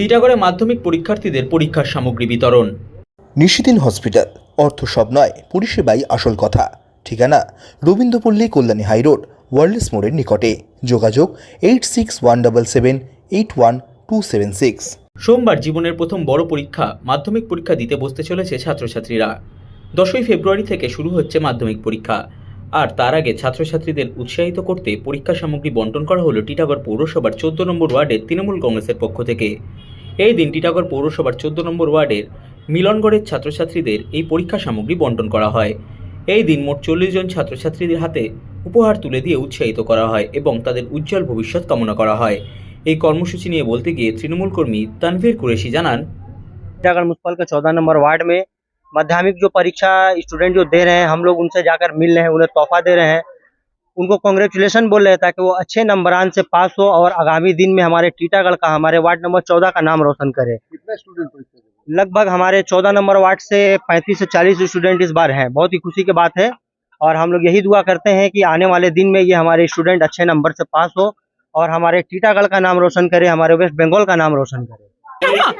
টিটাগড়ে মাধ্যমিক পরীক্ষার্থীদের পরীক্ষার সামগ্রী বিতরণ। নিশিদিন হসপিটাল অর্থ সব নয় পরিষেবাই আসল কথা। ঠিকানা রবীন্দ্রপল্লী কল্যাণী হাইরোড ওয়ার্ল্ডস মোড়ের নিকটে। যোগাযোগ eight six one double seven eight one two seven six. সোমবার জীবনের প্রথম বড় পরীক্ষা মাধ্যমিক পরীক্ষা দিতে বসতে চলেছে ছাত্রছাত্রীরা। দশই ফেব্রুয়ারি থেকে শুরু হচ্ছে মাধ্যমিক পরীক্ষা। আর তার আগে ছাত্রছাত্রীদের উৎসাহিত করতে পরীক্ষা সামগ্রী বন্টন করা হলো টিটাগড় পৌরসভার চোদ্দ নম্বর ওয়ার্ডের তৃণমূল কংগ্রেসের পক্ষ থেকে। এই দিন টিটাগড় পৌরসভার চোদ্দ নম্বর ওয়ার্ডের মিলনগড়ের ছাত্রছাত্রীদের এই পরীক্ষা সামগ্রী বন্টন করা হয় এই দিন মোট চল্লিশ জন ছাত্রছাত্রীদের হাতে উপহার তুলে দিয়ে উৎসাহিত করা হয় এবং তাদের উজ্জ্বল ভবিষ্যৎ কামনা করা হয় এই কর্মসূচি নিয়ে বলতে গিয়ে তৃণমূল কর্মী তানভীর কুরেশি জানান टीटागढ़ म्यूनसिपल के चौदह नंबर वार्ड में माध्यमिक जो परीक्षा स्टूडेंट जो दे रहे हैं हम लोग उनसे जाकर मिल रहे हैं उन्हें तोहफा दे रहे हैं उनको कॉन्ग्रेचुलेशन बोल रहे हैं ताकि वो अच्छे नंबरान से पास हो और आगामी दिन में हमारे टीटागढ़ का हमारे वार्ड नंबर चौदह का नाम रोशन करे। कितने स्टूडेंट लगभग हमारे चौदह नंबर वार्ड से पैंतीस से चालीस स्टूडेंट इस बार हैं। बहुत ही खुशी की बात है। और हम लोग यही दुआ करते हैं कि आने वाले दिन में ये हमारे स्टूडेंट अच्छे नंबर से पास हो और हमारे टीटागढ़ का नाम रोशन करे हमारे वेस्ट बंगाल का नाम रोशन करे।